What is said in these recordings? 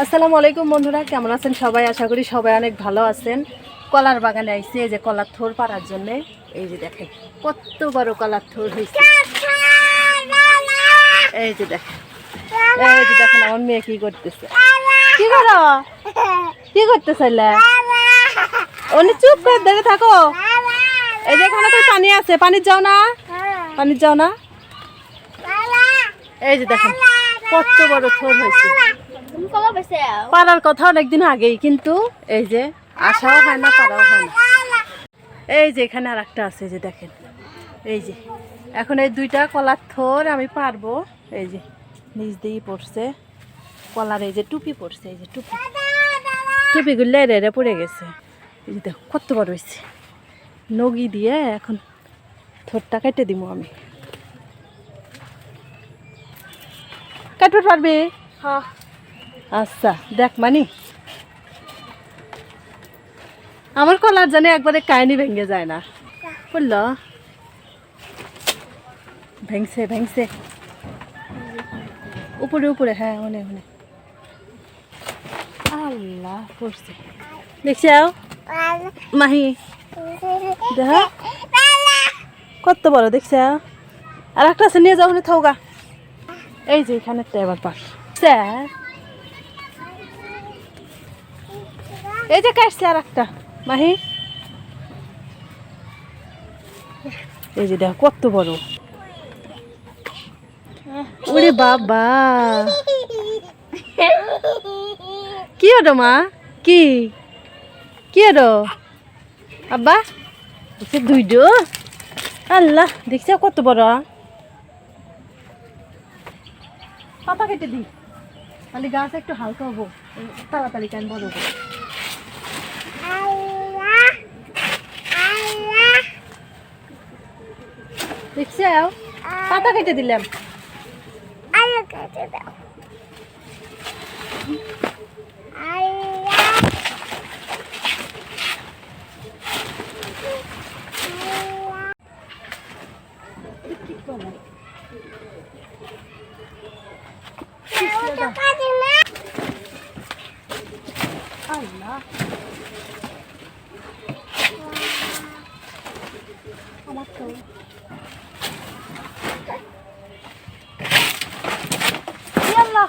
আসসালামু আলাইকুম বন্ধুরা, কেমন আছেন সবাই? আশা করি সবাই অনেক ভালো আছেন। কলার বাগানে আইছে, এই যে কলার থোর পাড়ার জন্য। এই যে দেখেন, কত বড় কলার থোর হয়েছে এই যে দেখেন, এই যে দেখেন, আমার মেয়ে কি করতেছে। কি করো? কি করতেছিলে উনি চুপ করে দেখে থাকো। এই যে এখানে তো পানি আছে, পানি যাও না। পানি যাও না। এই যে দেখেন, কত বড় থোর হয়েছে পারার কথা অনেকদিন আগেই কিন্তু এই যে আসাও হয় না পারাও হয় না। এই যে এখানে আর একটা আছে যে দেখেন। এই যে এখন এই দুইটা কলার থোর আমি পারব। এই যে নিচ দিয়েই পড়ছে। কলার এই যে টুপি পড়ছে এই যে টুপি। টুপিগুলো এরে এরে পড়ে গেছে। এই যে দেখো কত বড় হয়েছে। নগি দিয়ে এখন থোরটা কেটে দিব আমি। কাটতে পারবে? হ্যাঁ। আচ্ছা দেখ মানি। আমার কলার জানে একবারে কাহিনি ভেঙে যায় না। বুঝল ভেঙছে ভেঙছে। উপরে উপরে হ্যাঁ মনে মনে আল্লাহ, পড়ছে। দেখছি, আও। মাহি, দেখ। কত বড়, দেখছে? আর একটা আছে, নিয়ে যাও থাউগা এই যে এখানে এবার পাশ স্যার। এই যে কাটছে আর একটা মাহি? এই যে দেখো, কত বড়। ওরে বাবা। কি হলো মা? কি? কি হলো? আব্বা, দেখছে দুইটো আল্লাহ, দেখছে কত বড়। পাতা কেটে দিই তাহলে গাছ একটু হালকা হব। তাড়াতাড়ি কেন বড় হব? দেখছে পাতা কেটে দিলাম। আল্লাহ। আমার তো আল্লাহ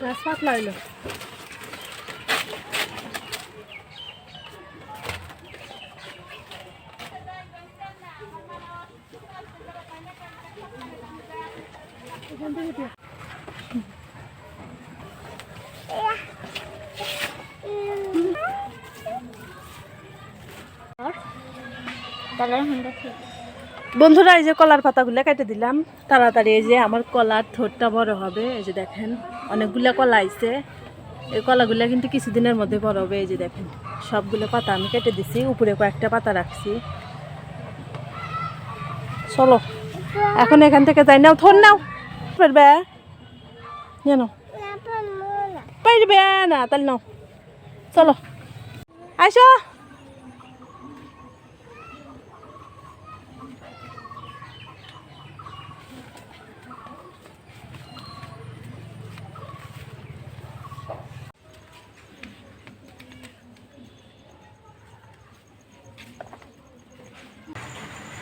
গাছ পাতলা বন্ধুরা, এই যে কলার পাতাগুলো কেটে দিলাম। তাড়াতাড়ি এই যে আমার কলার থোরটা বড় হবে। এই যে দেখেন, অনেকগুলো কলা আইছে। এই কলাগুলো কিন্তু কিছুদিনের মধ্যে বড় হবে। এই যে দেখেন, সবগুলো পাতা আমি কেটে দিছি। উপরে কয়েকটা পাতা রাখছি। চলো, এখন এখান থেকে যাই। নাও, থর নাও। তাহলে নাও চলো আসো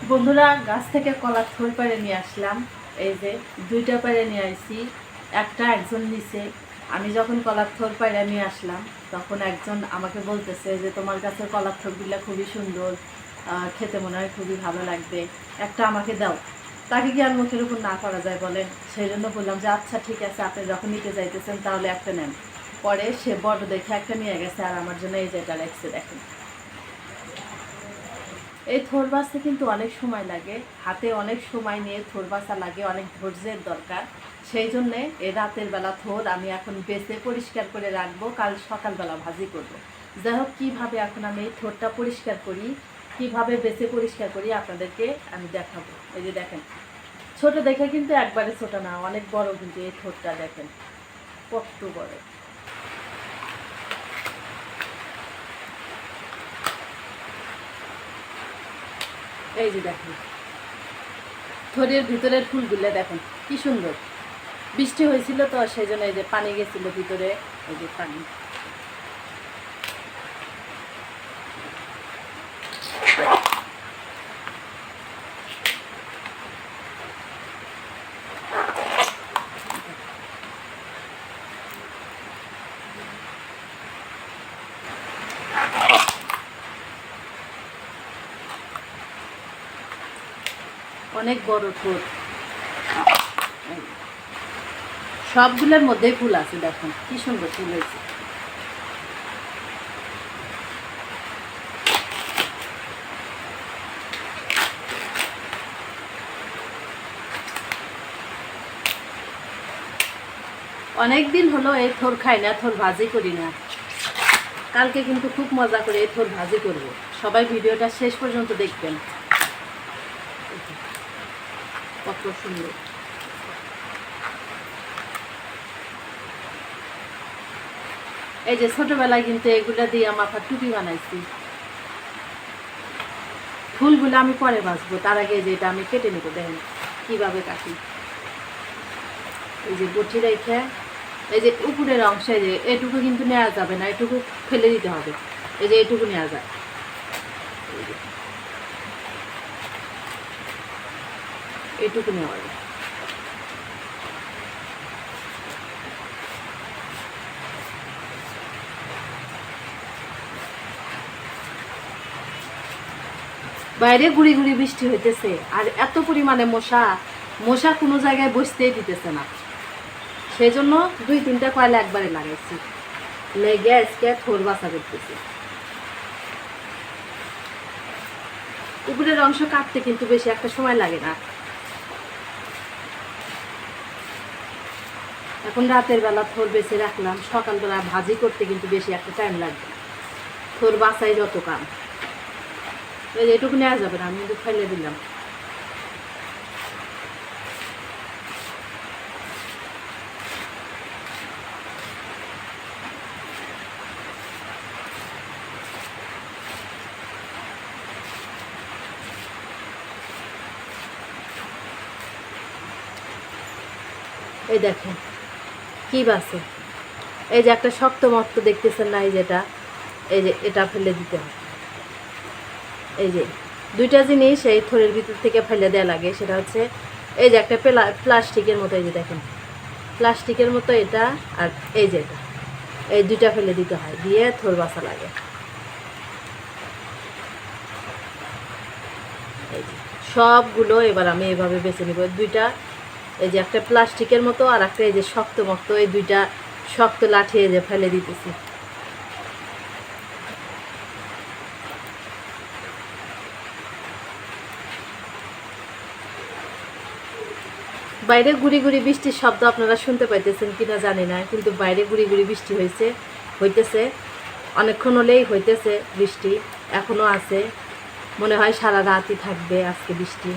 বন্ধুরা গাছ থেকে কলা থই পাড়ে নিয়ে আসলাম। এই যে দুইটা পাড়ে নিয়ে আসি একটা একজন নিচে আমি যখন কলার থোর পাড়ে নিয়ে আসলাম, তখন একজন আমাকে বলতেছে যে, তোমার কাছে কলার থোরগুলো খুবই সুন্দর খেতে মনে হয় খুবই ভালো লাগবে। একটা আমাকে দাও। তাকে কি আর মুখের উপর না করা যায় বলেন? সেই জন্য বললাম যে আচ্ছা ঠিক আছে, আপনি যখন নিতে যাইতেছেন তাহলে একটা নেন। পরে সে বড় দেখে একটা নিয়ে গেছে আর আমার জন্য এই যেটা রেখেছে, দেখেন। এই থোর বাঁচতে কিন্তু অনেক সময় লাগে। হাতে অনেক সময় নিয়ে থোর বাসা লাগে, অনেক ধৈর্যের দরকার। সেই জন্যে এই রাতের বেলা থোর আমি এখন বেছে পরিষ্কার করে রাখব, কাল সকালবেলা ভাজি করব। যাই হোক, কীভাবে এখন আমি এই থোরটা পরিষ্কার করি, কীভাবে বেছে পরিষ্কার করি আপনাদেরকে আমি দেখাবো। এই যে দেখেন, ছোট দেখে কিন্তু একবারে ছোট না, অনেক বড় কিন্তু এই থোরটা দেখেন, কত বড়। এই যে দেখেন। থরের ভিতরের ফুলগুলো দেখেন, কি সুন্দর। বৃষ্টি হয়েছিল তো, সেই জন্য এই যে পানি গেছিল ভিতরে, এই যে পানি। অনেক বড় ঠোঁট। সবগুলোর মধ্যেই ফুল আছে, দেখুন, কি সুন্দর ফুল হয়েছে। অনেক দিন হলো এই থোর খাই না থোর ভাজি করি না। কালকে কিন্তু খুব মজা করে এই থোর ভাজি করব। সবাই ভিডিওটা শেষ পর্যন্ত দেখবেন। কত সুন্দর। এই যে ছোটবেলায় কিন্তু এগুলা দিয়ে মাথার টুপি বানাইছি। ফুলগুলো আমি পরে বাঁচবো, তার আগে যে এটা আমি কেটে নেব, দেখেন কীভাবে কাটি। এই যে বটি রেখে, এই যে উপরের অংশে যে এটুকু কিন্তু নেওয়া যাবে না, এটুকু ফেলে দিতে হবে। এই যে এটুকু নেওয়া যায়। এটুকু নেওয়া যায় বাইরে গুড়ি গুড়ি বৃষ্টি হইতেছে, আর এত পরিমাণে মশা মশা কোনো জায়গায় বসতেই দিতেছে না। সেই জন্য দুই তিনটা কয়লা একবারে লাগাইছি। লেগে আজকে থোর বাসা করতেছি। উপরের অংশ কাটতে কিন্তু বেশি একটা সময় লাগে না। এখন রাতের বেলা থোর বেছে রাখলাম। সকালবেলা ভাজি করতে কিন্তু বেশি একটা টাইম লাগবে। থোর বাসাই যত কাম। এটুকু নেওয়া যাবে না, আমি কিন্তু ফেলে দিলাম। এই দেখেন কি বাসে এই যে একটা শক্ত মক্ত দেখতেছেন না, এই যেটা? এই যে এটা ফেলে দিতে হয় এই যে দুইটা জিনিস এই থরের ভিতর থেকে ফেলে দেওয়া লাগে, সেটা হচ্ছে এই যে একটা প্লা প্লাস্টিকের মতো, এই যে দেখেন। প্লাস্টিকের মতো এটা আর এই যে এটা। এই দুইটা ফেলে দিতে হয়, দিয়ে থর বাসা লাগে। সবগুলো এবার আমি এভাবে বেছে নিব। দুইটা এই যে একটা প্লাস্টিকের মতো আর একটা এই যে শক্ত মক্ত, এই দুইটা শক্ত লাঠি এই যে ফেলে দিতেছি। বাইরে গুড়ি গুড়ি বৃষ্টির শব্দ আপনারা শুনতে পাইতেছেন কিনা জানি না, কিন্তু বাইরে গুড়ি গুড়ি বৃষ্টি হয়েছে হইতেছে। অনেকক্ষণ হলেই হইতেছে বৃষ্টি এখনও আছে। মনে হয় সারা রাতই থাকবে আজকে বৃষ্টি।